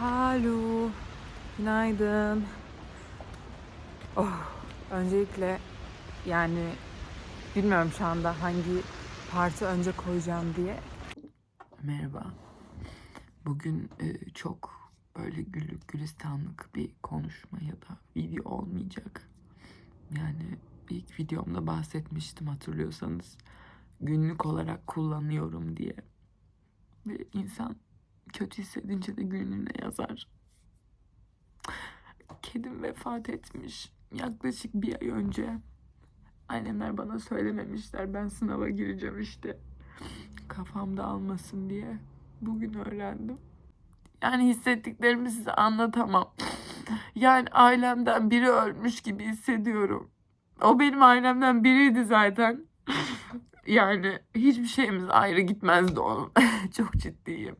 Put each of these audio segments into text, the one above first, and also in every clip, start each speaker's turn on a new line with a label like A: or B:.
A: Alo. Günaydın. Oh, öncelikle yani bilmiyorum şu anda hangi parti önce koyacağım diye.
B: Merhaba. Bugün e, çok böyle güllük gülistanlık bir konuşma ya da video olmayacak. Yani ilk videomda bahsetmiştim hatırlıyorsanız. Günlük olarak kullanıyorum diye. Ve insan kötü hissedince de günlüğüne yazar. Kedim vefat etmiş. Yaklaşık bir ay önce. Annemler bana söylememişler. Ben sınava gireceğim işte kafamda almasın diye bugün öğrendim. Yani hissettiklerimi size anlatamam. Yani ailemden biri ölmüş gibi hissediyorum. O benim ailemden biriydi zaten. Yani hiçbir şeyimiz ayrı gitmezdi onun. Çok ciddiyim.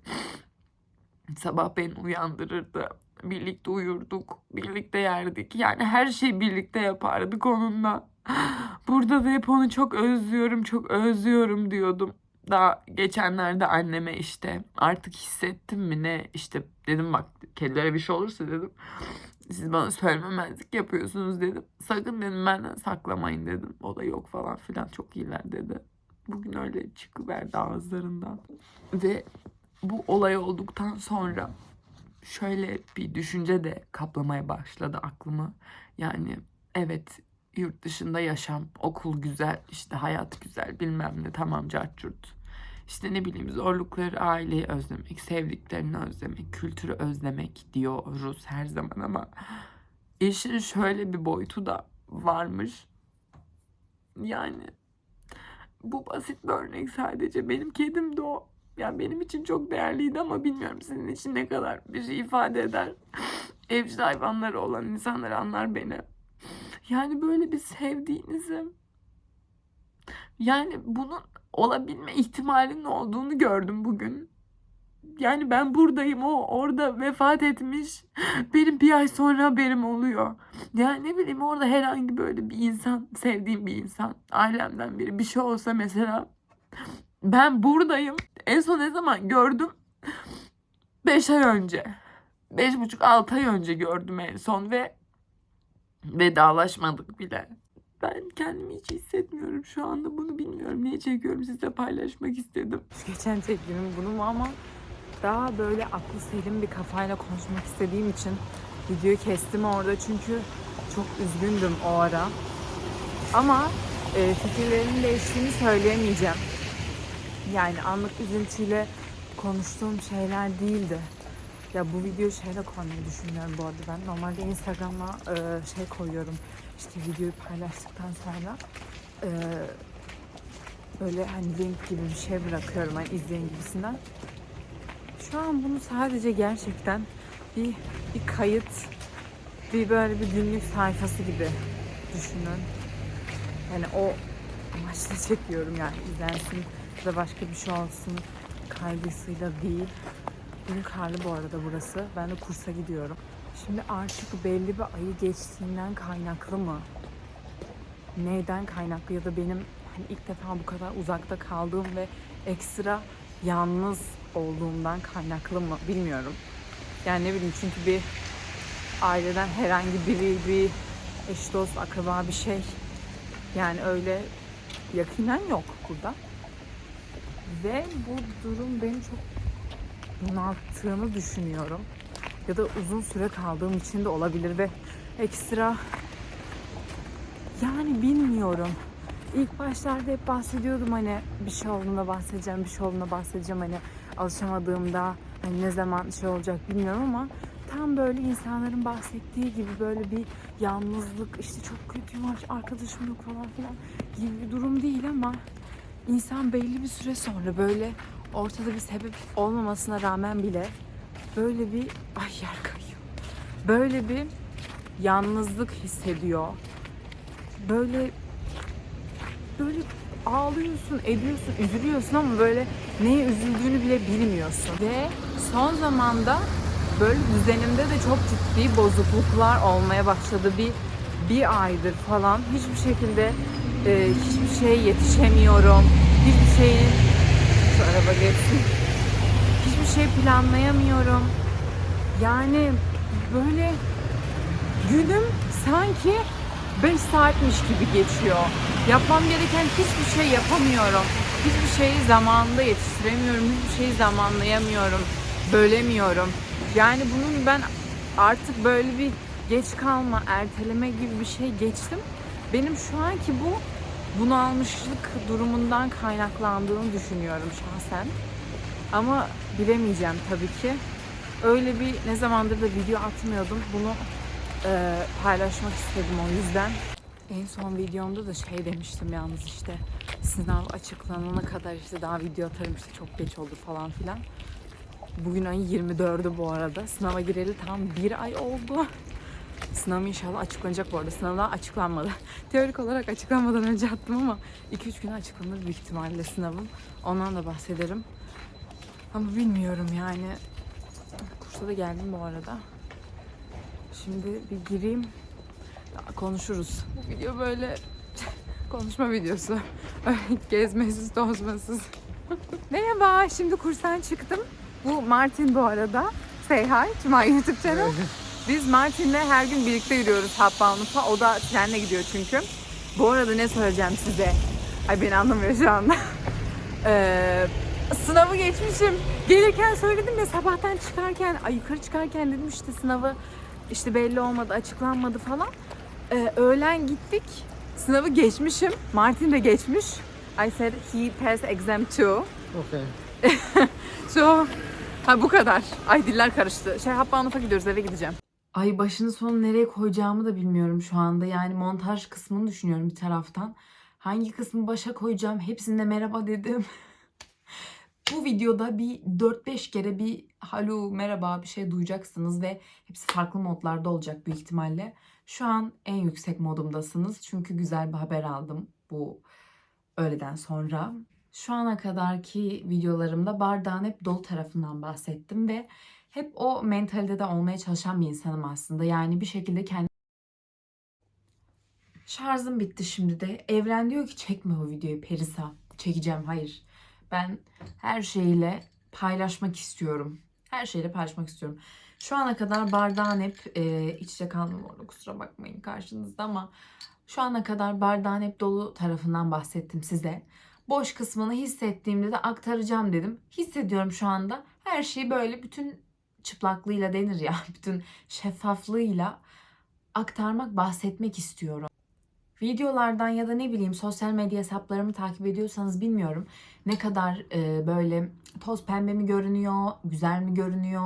B: Sabah beni uyandırırdı. Birlikte uyurduk, birlikte yerdik. Yani her şeyi birlikte yapardık onunla. Burada da hep onu çok özlüyorum, çok özlüyorum diyordum daha geçenlerde anneme işte artık hissettim mi ne işte dedim bak kedilere bir şey olursa dedim siz bana söylememezlik yapıyorsunuz dedim. Sakın dedim benden saklamayın dedim. O da yok falan filan çok iyiler dedi. Bugün öyle çıkıverdi ağızlarından. Ve bu olay olduktan sonra şöyle bir düşünce de kaplamaya başladı aklımı. Yani evet yurt dışında yaşam, okul güzel, işte hayat güzel, bilmem ne tamam cartçurt. İşte ne bileyim zorlukları aileyi özlemek, sevdiklerini özlemek, kültürü özlemek diyoruz her zaman ama işin şöyle bir boyutu da varmış. Yani bu basit bir örnek sadece. Benim kedim de o. Yani benim için çok değerliydi ama bilmiyorum sizin için ne kadar bir şey ifade eder. Evcil hayvanları olan insanlar anlar beni. Yani böyle bir sevdiğinizi yani bunun olabilme ihtimalinin olduğunu gördüm bugün. Yani ben buradayım o orada vefat etmiş. Benim bir ay sonra haberim oluyor. Yani ne bileyim orada herhangi böyle bir insan, sevdiğim bir insan, ailemden biri bir şey olsa mesela ben buradayım. En son ne zaman gördüm? 5 ay önce. Beş buçuk altı ay önce gördüm en son ve vedalaşmadık bile. Ben kendimi hiç hissetmiyorum şu anda bunu bilmiyorum. Niye çekiyorum size paylaşmak istedim.
A: Geçen çektiğim bunu ama daha böyle aklı selim bir kafayla konuşmak istediğim için videoyu kestim orada çünkü çok üzgündüm o ara. Ama e, fikirlerimin değiştiğini söyleyemeyeceğim. Yani anlık üzüntüyle konuştuğum şeyler değildi. Ya bu videoyu şeyle koymayı düşünüyorum bu arada ben. Normalde Instagram'a e, şey koyuyorum. İşte videoyu paylaştıktan sonra e, böyle hani link gibi bir şey bırakıyorum hani izleyin gibisinden. Şu an bunu sadece gerçekten bir bir kayıt, bir böyle bir günlük sayfası gibi düşünün. Yani o amaçla çekiyorum yani izlensin da başka bir şey olsun kaygısıyla değil. Bugün karlı bu arada burası. Ben de kursa gidiyorum. Şimdi artık belli bir ayı geçtiğinden kaynaklı mı? Neyden kaynaklı ya da benim hani ilk defa bu kadar uzakta kaldığım ve ekstra yalnız olduğumdan kaynaklı mı bilmiyorum. Yani ne bileyim çünkü bir aileden herhangi biri bir eş dost akraba bir şey yani öyle yakinen yok burada. Ve bu durum beni çok bunalttığını düşünüyorum. Ya da uzun süre kaldığım için de olabilir ve ekstra yani bilmiyorum. İlk başlarda hep bahsediyordum hani bir şey olduğunda bahsedeceğim, bir şey olduğunda bahsedeceğim hani alışamadığımda hani ne zaman şey olacak bilmiyorum ama tam böyle insanların bahsettiği gibi böyle bir yalnızlık işte çok kötüyüm arkadaşım yok falan filan gibi bir durum değil ama insan belli bir süre sonra böyle ortada bir sebep olmamasına rağmen bile böyle bir ay yer kayıyor. Böyle bir yalnızlık hissediyor. Böyle böyle ağlıyorsun, ediyorsun, üzülüyorsun ama böyle neye üzüldüğünü bile bilmiyorsun. Ve son zamanda böyle düzenimde de çok ciddi bozukluklar olmaya başladı. Bir bir aydır falan hiçbir şekilde e, hiçbir şeye yetişemiyorum. Hiçbir şeyi şu araba geçsin. Hiçbir şey planlayamıyorum. Yani böyle günüm sanki 5 saatmiş gibi geçiyor. Yapmam gereken hiçbir şey yapamıyorum. Hiçbir şeyi zamanında yetiştiremiyorum. Hiçbir şeyi zamanlayamıyorum. Bölemiyorum. Yani bunun ben artık böyle bir geç kalma, erteleme gibi bir şey geçtim. Benim şu anki bu bunalmışlık durumundan kaynaklandığını düşünüyorum şahsen. Ama bilemeyeceğim tabii ki. Öyle bir ne zamandır da video atmıyordum. Bunu e, paylaşmak istedim o yüzden. En son videomda da şey demiştim yalnız işte sınav açıklanana kadar işte daha video atarım işte çok geç olur falan filan. Bugün ayın 24'ü bu arada. Sınava gireli tam bir ay oldu. Sınavım inşallah açıklanacak bu arada. Sınav daha açıklanmadı. Teorik olarak açıklanmadan önce attım ama 2-3 güne açıklanır büyük ihtimalle sınavım. Ondan da bahsederim. Ama bilmiyorum yani. Kursa da geldim bu arada. Şimdi bir gireyim. Konuşuruz. Bu video böyle konuşma videosu. Gezmesiz, tozmasız. Merhaba, şimdi kurstan çıktım. Bu Martin bu arada. Say hi to my YouTube channel. Biz Martin'le her gün birlikte yürüyoruz Habbanut'a. O da trenle gidiyor çünkü. Bu arada ne söyleyeceğim size? Ay beni anlamıyor şu anda. Ee, sınavı geçmişim. Gelirken söyledim ya sabahtan çıkarken, ay yukarı çıkarken dedim işte sınavı işte belli olmadı, açıklanmadı falan. Ee, öğlen gittik. Sınavı geçmişim. Martin de geçmiş. I said he passed exam too.
C: Okay.
A: So, ha bu kadar. Ay diller karıştı. Şey Habbanut'a gidiyoruz eve gideceğim. Ay başını sonu nereye koyacağımı da bilmiyorum şu anda. Yani montaj kısmını düşünüyorum bir taraftan. Hangi kısmı başa koyacağım? Hepsinde merhaba dedim. Bu videoda bir 4-5 kere bir halo merhaba bir şey duyacaksınız ve hepsi farklı modlarda olacak büyük ihtimalle. Şu an en yüksek modumdasınız çünkü güzel bir haber aldım bu öğleden sonra. Şu ana kadarki videolarımda bardağın hep dolu tarafından bahsettim ve hep o mentalitede olmaya çalışan bir insanım aslında. Yani bir şekilde kendi Şarjım bitti şimdi de. Evren diyor ki çekme bu videoyu Perisa. Çekeceğim. Hayır. Ben her şeyle paylaşmak istiyorum. Her şeyle paylaşmak istiyorum. Şu ana kadar bardağın hep e, iç içe orada kusura bakmayın karşınızda ama şu ana kadar bardağın hep dolu tarafından bahsettim size. Boş kısmını hissettiğimde de aktaracağım dedim. Hissediyorum şu anda. Her şeyi böyle bütün çıplaklığıyla denir ya. Bütün şeffaflığıyla aktarmak, bahsetmek istiyorum. Videolardan ya da ne bileyim sosyal medya hesaplarımı takip ediyorsanız bilmiyorum ne kadar e, böyle toz pembe mi görünüyor, güzel mi görünüyor,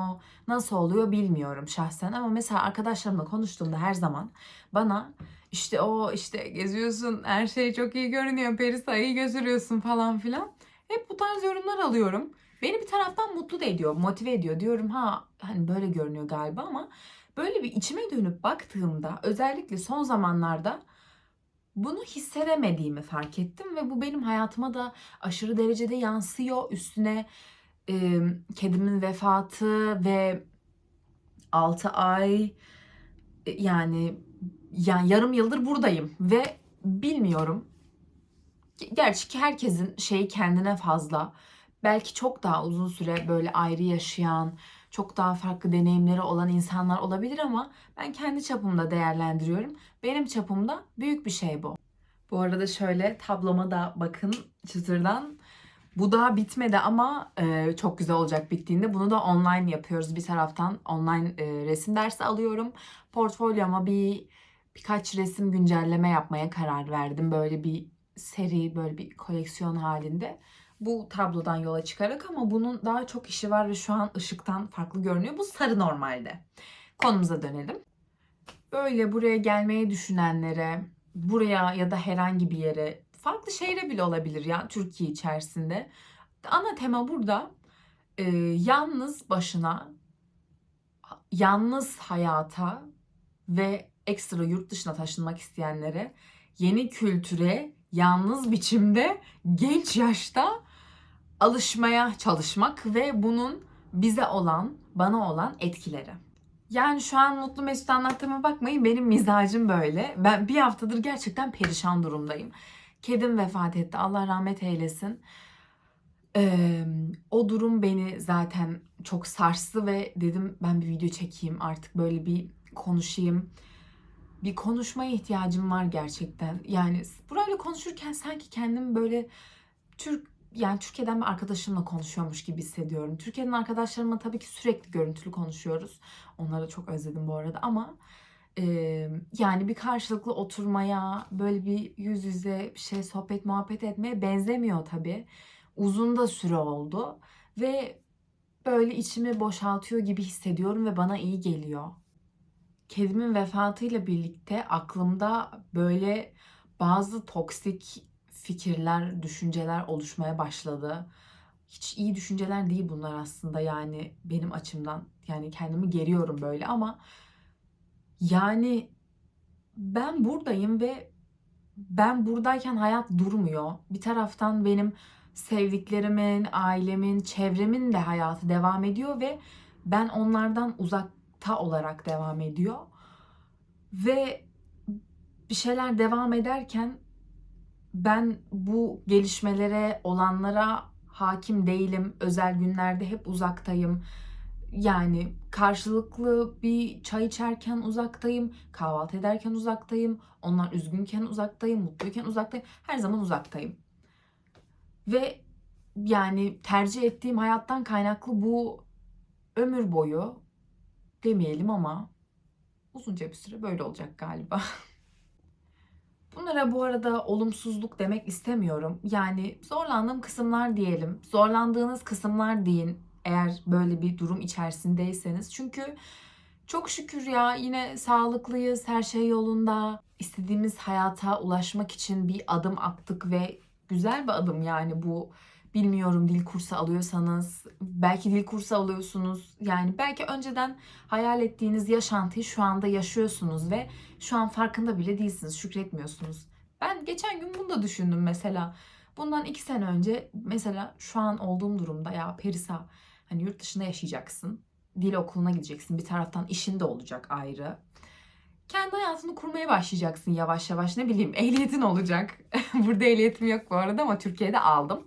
A: nasıl oluyor bilmiyorum şahsen ama mesela arkadaşlarımla konuştuğumda her zaman bana işte o işte geziyorsun her şey çok iyi görünüyor Perisa iyi götürüyorsun falan filan hep bu tarz yorumlar alıyorum. Beni bir taraftan mutlu da ediyor, motive ediyor. Diyorum ha hani böyle görünüyor galiba ama böyle bir içime dönüp baktığımda özellikle son zamanlarda bunu hissedemediğimi fark ettim ve bu benim hayatıma da aşırı derecede yansıyor. Üstüne e, kedimin vefatı ve 6 ay e, yani yani yarım yıldır buradayım ve bilmiyorum. Gerçi herkesin şeyi kendine fazla. Belki çok daha uzun süre böyle ayrı yaşayan, çok daha farklı deneyimleri olan insanlar olabilir ama ben kendi çapımda değerlendiriyorum. Benim çapımda büyük bir şey bu. Bu arada şöyle tabloma da bakın çıtırdan. Bu daha bitmedi ama e, çok güzel olacak bittiğinde. Bunu da online yapıyoruz. Bir taraftan online e, resim dersi alıyorum. Portfolyoma bir birkaç resim güncelleme yapmaya karar verdim. Böyle bir seri, böyle bir koleksiyon halinde. Bu tablodan yola çıkarak ama bunun daha çok işi var ve şu an ışıktan farklı görünüyor. Bu sarı normalde. Konumuza dönelim. Böyle buraya gelmeyi düşünenlere, buraya ya da herhangi bir yere, farklı şehre bile olabilir ya Türkiye içerisinde. Ana tema burada e, yalnız başına, yalnız hayata ve ekstra yurt dışına taşınmak isteyenlere yeni kültüre yalnız biçimde genç yaşta alışmaya çalışmak ve bunun bize olan, bana olan etkileri. Yani şu an mutlu mesut anlattığıma bakmayın benim mizacım böyle. Ben bir haftadır gerçekten perişan durumdayım. Kedim vefat etti. Allah rahmet eylesin. Ee, o durum beni zaten çok sarstı ve dedim ben bir video çekeyim artık böyle bir konuşayım. Bir konuşmaya ihtiyacım var gerçekten. Yani burayla konuşurken sanki kendimi böyle Türk yani Türkiye'den bir arkadaşımla konuşuyormuş gibi hissediyorum. Türkiye'den arkadaşlarımla tabii ki sürekli görüntülü konuşuyoruz. Onları çok özledim bu arada ama e, yani bir karşılıklı oturmaya, böyle bir yüz yüze bir şey sohbet muhabbet etmeye benzemiyor tabii. Uzun da süre oldu ve böyle içimi boşaltıyor gibi hissediyorum ve bana iyi geliyor. Kedimin vefatıyla birlikte aklımda böyle bazı toksik fikirler, düşünceler oluşmaya başladı. Hiç iyi düşünceler değil bunlar aslında yani benim açımdan. Yani kendimi geriyorum böyle ama yani ben buradayım ve ben buradayken hayat durmuyor. Bir taraftan benim sevdiklerimin, ailemin, çevremin de hayatı devam ediyor ve ben onlardan uzakta olarak devam ediyor. Ve bir şeyler devam ederken ben bu gelişmelere, olanlara hakim değilim. Özel günlerde hep uzaktayım. Yani karşılıklı bir çay içerken uzaktayım, kahvaltı ederken uzaktayım, onlar üzgünken uzaktayım, mutluyken uzaktayım. Her zaman uzaktayım. Ve yani tercih ettiğim hayattan kaynaklı bu ömür boyu demeyelim ama uzunca bir süre böyle olacak galiba. Bunlara bu arada olumsuzluk demek istemiyorum. Yani zorlandığım kısımlar diyelim. Zorlandığınız kısımlar deyin eğer böyle bir durum içerisindeyseniz. Çünkü çok şükür ya yine sağlıklıyız, her şey yolunda. İstediğimiz hayata ulaşmak için bir adım attık ve güzel bir adım yani bu. Bilmiyorum dil kursu alıyorsanız, belki dil kursu alıyorsunuz. Yani belki önceden hayal ettiğiniz yaşantıyı şu anda yaşıyorsunuz ve şu an farkında bile değilsiniz, şükretmiyorsunuz. Ben geçen gün bunu da düşündüm mesela. Bundan iki sene önce mesela şu an olduğum durumda ya Perisa hani yurt dışında yaşayacaksın. Dil okuluna gideceksin. Bir taraftan işin de olacak ayrı. Kendi hayatını kurmaya başlayacaksın yavaş yavaş. Ne bileyim ehliyetin olacak. Burada ehliyetim yok bu arada ama Türkiye'de aldım.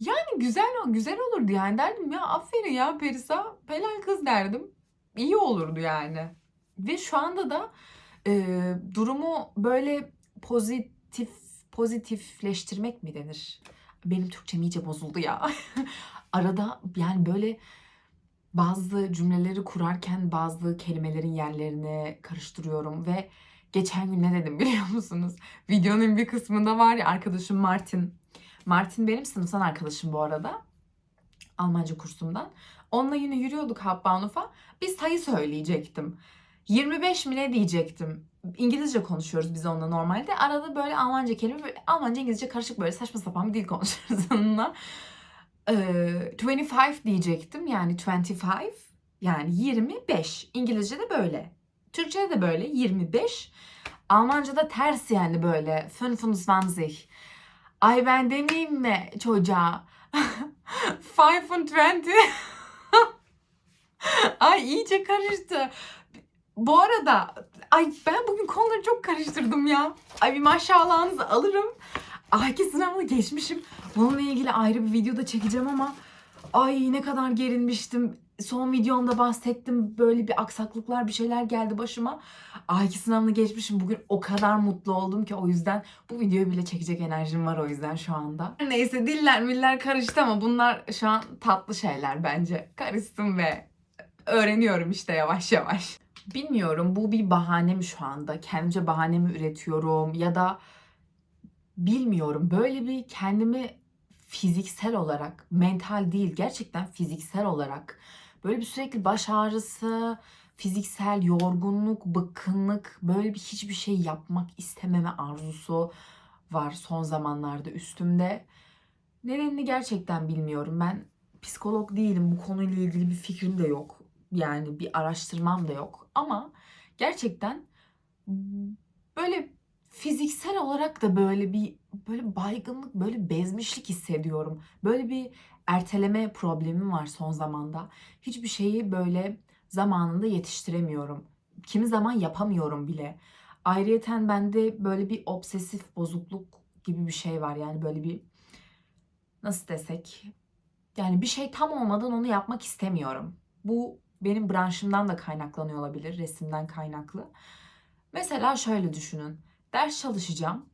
A: Yani güzel güzel olurdu yani derdim ya aferin ya Perisa helal kız derdim. İyi olurdu yani. Ve şu anda da e, durumu böyle pozitif pozitifleştirmek mi denir? Benim Türkçem iyice bozuldu ya. Arada yani böyle bazı cümleleri kurarken bazı kelimelerin yerlerini karıştırıyorum ve geçen gün ne dedim biliyor musunuz? Videonun bir kısmında var ya arkadaşım Martin. Martin benim sınıftan arkadaşım bu arada. Almanca kursumdan. Onunla yine yürüyorduk Hauptbahnhof'a. Bir sayı söyleyecektim. 25 mi ne diyecektim. İngilizce konuşuyoruz biz onunla normalde. Arada böyle Almanca kelime, böyle Almanca İngilizce karışık böyle saçma sapan bir dil konuşuyoruz onunla. Ee, 25 diyecektim yani 25 yani 25. İngilizce'de böyle. Türkçe'de de böyle 25. Almanca'da ters yani böyle 25. Ay ben demeyeyim mi çocuğa? 25. Ay iyice karıştı. Bu arada ay ben bugün konuları çok karıştırdım ya. Ay bir maşallahınızı alırım. Ay sınavını geçmişim. Bununla ilgili ayrı bir video da çekeceğim ama ay ne kadar gerilmiştim. Son videomda bahsettim. Böyle bir aksaklıklar bir şeyler geldi başıma. Ay sınavını geçmişim. Bugün o kadar mutlu oldum ki o yüzden bu videoyu bile çekecek enerjim var o yüzden şu anda. Neyse diller miller karıştı ama bunlar şu an tatlı şeyler bence. Karıştım ve öğreniyorum işte yavaş yavaş. Bilmiyorum bu bir bahane mi şu anda? Kendimce bahane mi üretiyorum ya da bilmiyorum. Böyle bir kendimi fiziksel olarak, mental değil gerçekten fiziksel olarak böyle bir sürekli baş ağrısı, fiziksel yorgunluk, bıkkınlık, böyle bir hiçbir şey yapmak istememe arzusu var son zamanlarda üstümde. Nedenini gerçekten bilmiyorum. Ben psikolog değilim. Bu konuyla ilgili bir fikrim de yok. Yani bir araştırmam da yok. Ama gerçekten böyle fiziksel olarak da böyle bir böyle baygınlık, böyle bezmişlik hissediyorum. Böyle bir erteleme problemim var son zamanda. Hiçbir şeyi böyle zamanında yetiştiremiyorum. Kimi zaman yapamıyorum bile. Ayrıyeten bende böyle bir obsesif bozukluk gibi bir şey var. Yani böyle bir nasıl desek yani bir şey tam olmadan onu yapmak istemiyorum. Bu benim branşımdan da kaynaklanıyor olabilir, resimden kaynaklı. Mesela şöyle düşünün. Ders çalışacağım.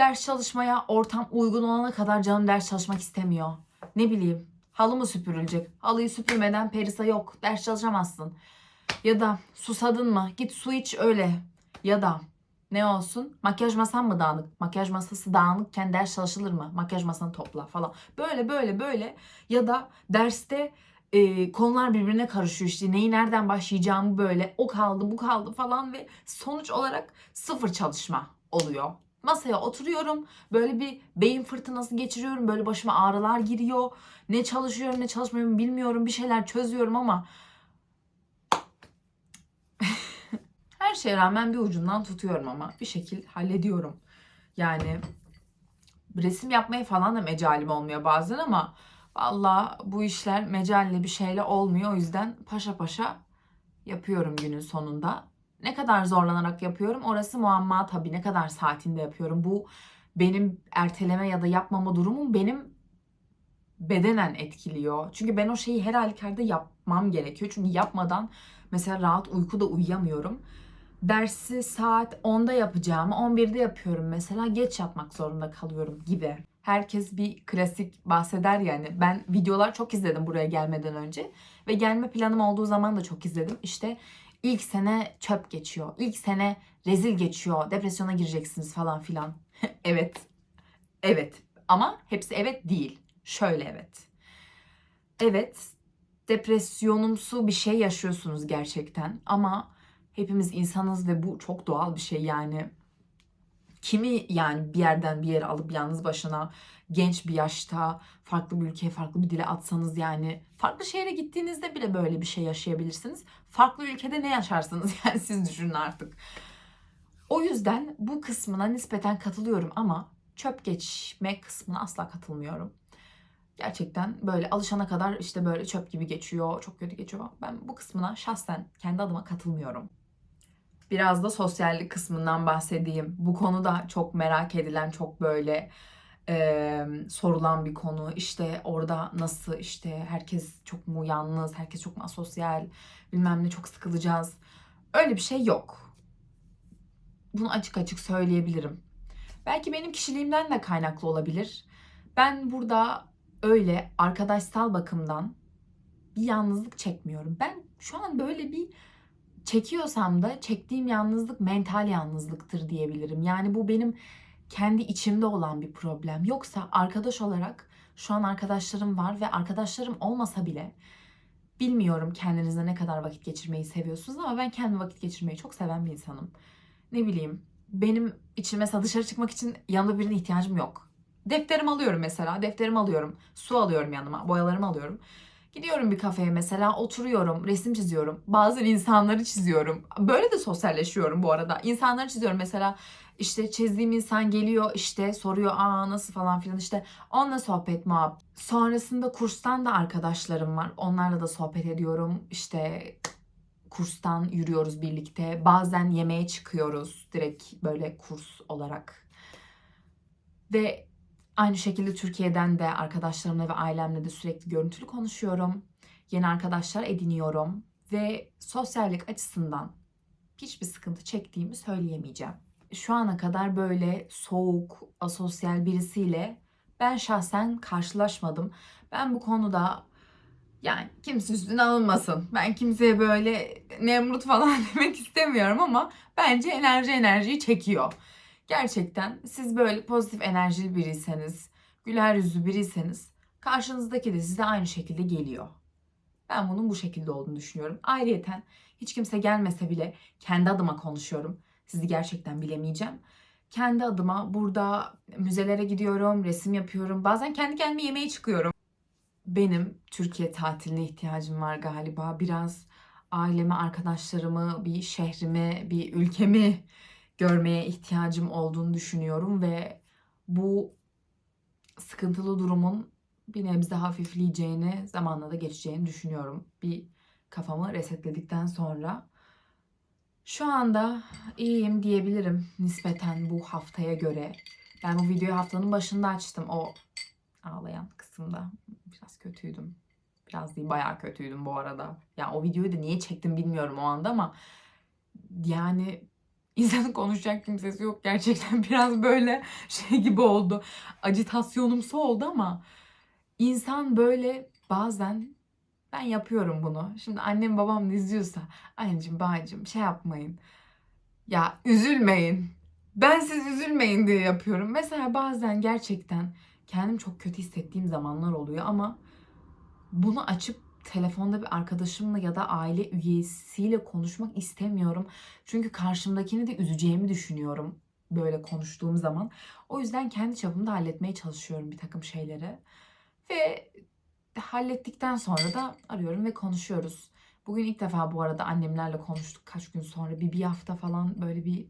A: Ders çalışmaya ortam uygun olana kadar canım ders çalışmak istemiyor. Ne bileyim, halı mı süpürülecek? Halıyı süpürmeden perisa yok. Ders çalışamazsın. Ya da susadın mı? Git su iç öyle. Ya da ne olsun? Makyaj masan mı dağınık? Makyaj masası dağınıkken ders çalışılır mı? Makyaj masanı topla falan. Böyle böyle böyle. Ya da derste e, konular birbirine karışıyor işte. Neyi nereden başlayacağımı böyle. O kaldı bu kaldı falan ve sonuç olarak sıfır çalışma oluyor. Masaya oturuyorum. Böyle bir beyin fırtınası geçiriyorum. Böyle başıma ağrılar giriyor. Ne çalışıyorum ne çalışmıyorum bilmiyorum. Bir şeyler çözüyorum ama her şeye rağmen bir ucundan tutuyorum ama bir şekil hallediyorum. Yani resim yapmaya falan da mecalim olmuyor bazen ama valla bu işler mecalle bir şeyle olmuyor. O yüzden paşa paşa yapıyorum günün sonunda. Ne kadar zorlanarak yapıyorum orası muamma tabii. Ne kadar saatinde yapıyorum. Bu benim erteleme ya da yapmama durumum benim bedenen etkiliyor. Çünkü ben o şeyi her halükarda yapmam gerekiyor. Çünkü yapmadan mesela rahat uykuda uyuyamıyorum. Dersi saat 10'da yapacağımı 11'de yapıyorum mesela. Geç yatmak zorunda kalıyorum gibi. Herkes bir klasik bahseder yani. Ben videolar çok izledim buraya gelmeden önce. Ve gelme planım olduğu zaman da çok izledim. İşte ilk sene çöp geçiyor. İlk sene rezil geçiyor. Depresyona gireceksiniz falan filan. evet. Evet. Ama hepsi evet değil. Şöyle evet. Evet. Depresyonumsu bir şey yaşıyorsunuz gerçekten. Ama hepimiz insanız ve bu çok doğal bir şey yani. Kimi yani bir yerden bir yere alıp yalnız başına genç bir yaşta farklı bir ülkeye farklı bir dile atsanız yani farklı şehre gittiğinizde bile böyle bir şey yaşayabilirsiniz. Farklı ülkede ne yaşarsınız yani siz düşünün artık. O yüzden bu kısmına nispeten katılıyorum ama çöp geçme kısmına asla katılmıyorum. Gerçekten böyle alışana kadar işte böyle çöp gibi geçiyor, çok kötü geçiyor. Ben bu kısmına şahsen kendi adıma katılmıyorum. Biraz da sosyallik kısmından bahsedeyim. Bu konu da çok merak edilen, çok böyle e, sorulan bir konu. İşte orada nasıl işte herkes çok mu yalnız, herkes çok mu asosyal, bilmem ne çok sıkılacağız. Öyle bir şey yok. Bunu açık açık söyleyebilirim. Belki benim kişiliğimden de kaynaklı olabilir. Ben burada öyle arkadaşsal bakımdan bir yalnızlık çekmiyorum. Ben şu an böyle bir çekiyorsam da çektiğim yalnızlık mental yalnızlıktır diyebilirim. Yani bu benim kendi içimde olan bir problem. Yoksa arkadaş olarak şu an arkadaşlarım var ve arkadaşlarım olmasa bile bilmiyorum kendinizle ne kadar vakit geçirmeyi seviyorsunuz ama ben kendi vakit geçirmeyi çok seven bir insanım. Ne bileyim benim için mesela dışarı çıkmak için yanımda birine ihtiyacım yok. Defterimi alıyorum mesela. Defterimi alıyorum. Su alıyorum yanıma. Boyalarımı alıyorum. Gidiyorum bir kafeye mesela oturuyorum, resim çiziyorum. Bazen insanları çiziyorum. Böyle de sosyalleşiyorum bu arada. İnsanları çiziyorum mesela işte çizdiğim insan geliyor işte soruyor aa nasıl falan filan işte onunla sohbet muhabbet. Sonrasında kurstan da arkadaşlarım var. Onlarla da sohbet ediyorum. İşte kurstan yürüyoruz birlikte. Bazen yemeğe çıkıyoruz direkt böyle kurs olarak. Ve aynı şekilde Türkiye'den de arkadaşlarımla ve ailemle de sürekli görüntülü konuşuyorum. Yeni arkadaşlar ediniyorum ve sosyallik açısından hiçbir sıkıntı çektiğimi söyleyemeyeceğim. Şu ana kadar böyle soğuk, asosyal birisiyle ben şahsen karşılaşmadım. Ben bu konuda yani kimse üstüne alınmasın. Ben kimseye böyle Nemrut falan demek istemiyorum ama bence enerji enerjiyi çekiyor. Gerçekten siz böyle pozitif enerjili biriyseniz, güler yüzlü biriyseniz karşınızdaki de size aynı şekilde geliyor. Ben bunun bu şekilde olduğunu düşünüyorum. Ayrıyeten hiç kimse gelmese bile kendi adıma konuşuyorum. Sizi gerçekten bilemeyeceğim. Kendi adıma burada müzelere gidiyorum, resim yapıyorum. Bazen kendi kendime yemeğe çıkıyorum. Benim Türkiye tatiline ihtiyacım var galiba. Biraz ailemi, arkadaşlarımı, bir şehrimi, bir ülkemi görmeye ihtiyacım olduğunu düşünüyorum ve bu sıkıntılı durumun bir nebze hafifleyeceğini, zamanla da geçeceğini düşünüyorum. Bir kafamı resetledikten sonra. Şu anda iyiyim diyebilirim nispeten bu haftaya göre. Yani bu videoyu haftanın başında açtım. O ağlayan kısımda biraz kötüydüm. Biraz değil bayağı kötüydüm bu arada. Yani o videoyu da niye çektim bilmiyorum o anda ama yani insanın konuşacak kimsesi yok. Gerçekten biraz böyle şey gibi oldu. Acitasyonumsu oldu ama insan böyle bazen ben yapıyorum bunu. Şimdi annem babam da izliyorsa anneciğim babacığım şey yapmayın. Ya üzülmeyin. Ben siz üzülmeyin diye yapıyorum. Mesela bazen gerçekten kendim çok kötü hissettiğim zamanlar oluyor ama bunu açıp telefonda bir arkadaşımla ya da aile üyesiyle konuşmak istemiyorum. Çünkü karşımdakini de üzeceğimi düşünüyorum böyle konuştuğum zaman. O yüzden kendi çapımda halletmeye çalışıyorum bir takım şeyleri. Ve hallettikten sonra da arıyorum ve konuşuyoruz. Bugün ilk defa bu arada annemlerle konuştuk kaç gün sonra. Bir, bir hafta falan böyle bir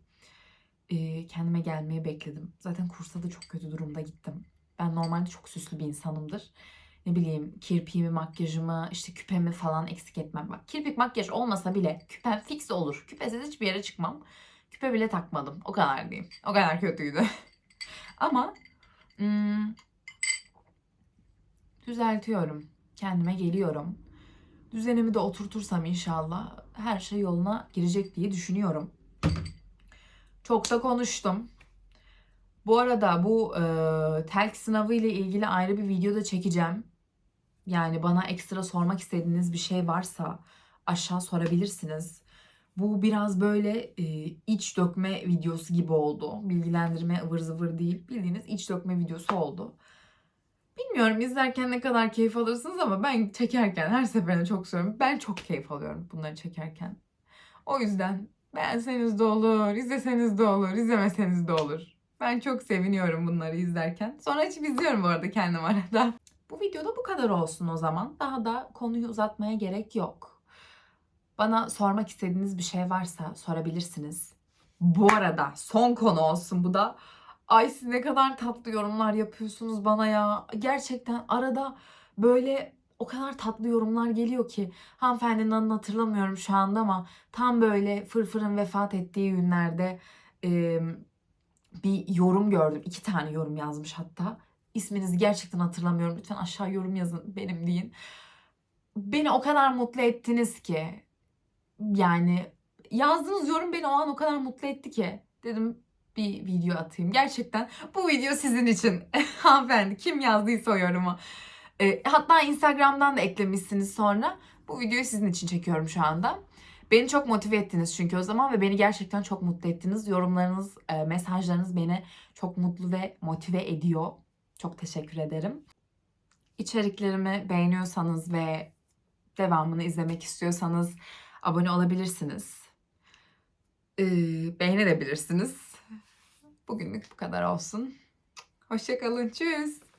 A: e, kendime gelmeyi bekledim. Zaten kursa da çok kötü durumda gittim. Ben normalde çok süslü bir insanımdır. Ne bileyim kirpiğimi, makyajımı, işte küpemi falan eksik etmem. Bak kirpik makyaj olmasa bile küpem fix olur. Küpesiz hiçbir yere çıkmam. Küpe bile takmadım. O kadar diyeyim. O kadar kötüydü. Ama hmm, düzeltiyorum. Kendime geliyorum. Düzenimi de oturtursam inşallah her şey yoluna girecek diye düşünüyorum. Çok da konuştum. Bu arada bu e, TELK sınavı ile ilgili ayrı bir video da çekeceğim. Yani bana ekstra sormak istediğiniz bir şey varsa aşağı sorabilirsiniz. Bu biraz böyle e, iç dökme videosu gibi oldu. Bilgilendirme ıvır zıvır değil. Bildiğiniz iç dökme videosu oldu. Bilmiyorum izlerken ne kadar keyif alırsınız ama ben çekerken her seferinde çok söylüyorum. Ben çok keyif alıyorum bunları çekerken. O yüzden beğenseniz de olur, izleseniz de olur, izlemeseniz de olur. Ben çok seviniyorum bunları izlerken. Sonra açıp izliyorum bu arada kendim arada. Bu videoda bu kadar olsun o zaman. Daha da konuyu uzatmaya gerek yok. Bana sormak istediğiniz bir şey varsa sorabilirsiniz. Bu arada son konu olsun bu da. Ay siz ne kadar tatlı yorumlar yapıyorsunuz bana ya. Gerçekten arada böyle o kadar tatlı yorumlar geliyor ki. Hanımefendinin adını hatırlamıyorum şu anda ama tam böyle Fırfır'ın vefat ettiği günlerde e, bir yorum gördüm. İki tane yorum yazmış hatta. İsminizi gerçekten hatırlamıyorum. Lütfen aşağı yorum yazın benim deyin. Beni o kadar mutlu ettiniz ki. Yani yazdığınız yorum beni o an o kadar mutlu etti ki. Dedim bir video atayım. Gerçekten bu video sizin için hanımefendi. Kim yazdıysa o yorumu. E, hatta Instagram'dan da eklemişsiniz sonra. Bu videoyu sizin için çekiyorum şu anda. Beni çok motive ettiniz çünkü o zaman ve beni gerçekten çok mutlu ettiniz. Yorumlarınız, e, mesajlarınız beni çok mutlu ve motive ediyor. Çok teşekkür ederim. İçeriklerimi beğeniyorsanız ve devamını izlemek istiyorsanız abone olabilirsiniz. Ee, beğenebilirsiniz. Bugünlük bu kadar olsun. Hoşçakalın. Tschüss.